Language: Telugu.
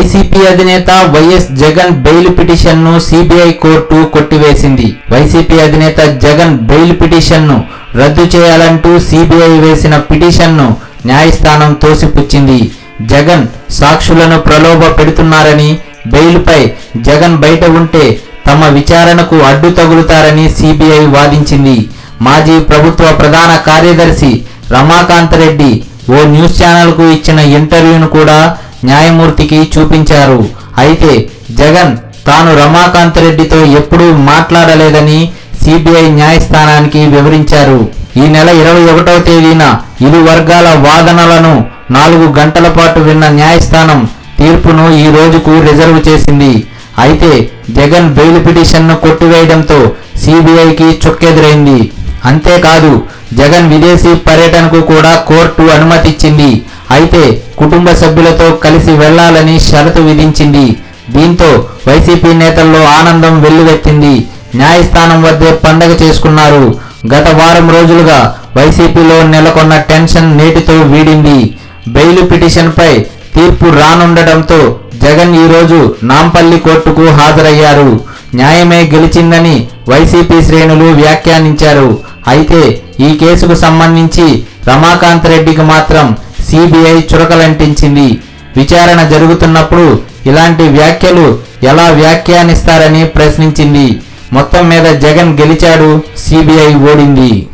వైసీపీ అధినేత వైఎస్ జగన్ బెయిల్ పిటిషన్ను సిబిఐ కోర్టు కొట్టివేసింది. వైసీపీ అధినేత జగన్ బెయిల్ పిటిషన్ను రద్దు చేయాలంటూ సిబిఐ వేసిన పిటిషన్ను న్యాయస్థానం తోసిపుచ్చింది. జగన్ సాక్షులను ప్రలోభ పెడుతున్నారని బెయిల్పై జగన్ బయట ఉంటే తమ విచారణకు అడ్డు తగులుతారని సిబిఐ వాదించింది. మాజీ ప్రభుత్వ ప్రధాన కార్యదర్శి రమాకాంత్ రెడ్డి ఓ న్యూస్ ఛానల్కు ఇచ్చిన ఇంటర్వ్యూను కూడా న్యాయమూర్తికి చూపించారు. అయితే జగన్ తాను రమాకాంత్ రెడ్డితో ఎప్పుడూ మాట్లాడలేదని సిబిఐ న్యాయస్థానానికి వివరించారు. ఈ నెల ఇరవై ఒకటవ తేదీన ఇరు వర్గాల వాదనలను నాలుగు గంటల పాటు విన్న న్యాయస్థానం తీర్పును ఈ రోజుకు రిజర్వ్ చేసింది. అయితే జగన్ బెయిల్ పిటిషన్ను కొట్టివేయడంతో సిబిఐకి చుక్కెదురైంది. అంతేకాదు జగన్ విదేశీ పర్యటనకు కూడా కోర్టు అనుమతిచ్చింది. అయితే కుటుంబ సభ్యులతో కలిసి వెళ్ళాలని షరతు విధించింది. దీంతో వైసీపీ నేతల్లో ఆనందం వెల్లువెత్తింది. న్యాయస్థానం వద్దే పండగ చేసుకున్నారు. గత వారం రోజులుగా వైసీపీలో నెలకొన్న టెన్షన్ నేటితో వీడింది. బెయిల్ పిటిషన్పై తీర్పు రానుండటంతో జగన్ ఈరోజు నాంపల్లి కోర్టుకు హాజరయ్యారు. న్యాయమే గెలిచిందని వైసీపీ శ్రేణులు వ్యాఖ్యానించారు. అయితే ఈ కేసుకు సంబంధించి రమాకాంత్ రెడ్డికి మాత్రం సిబిఐ చురకలంటించింది. విచారణ జరుగుతున్నప్పుడు ఇలాంటి వ్యాఖ్యలు ఎలా వ్యాఖ్యానిస్తారని ప్రశ్నించింది. మొత్తం మీద జగన్ గెలిచాడు సిబిఐ ఓడింది.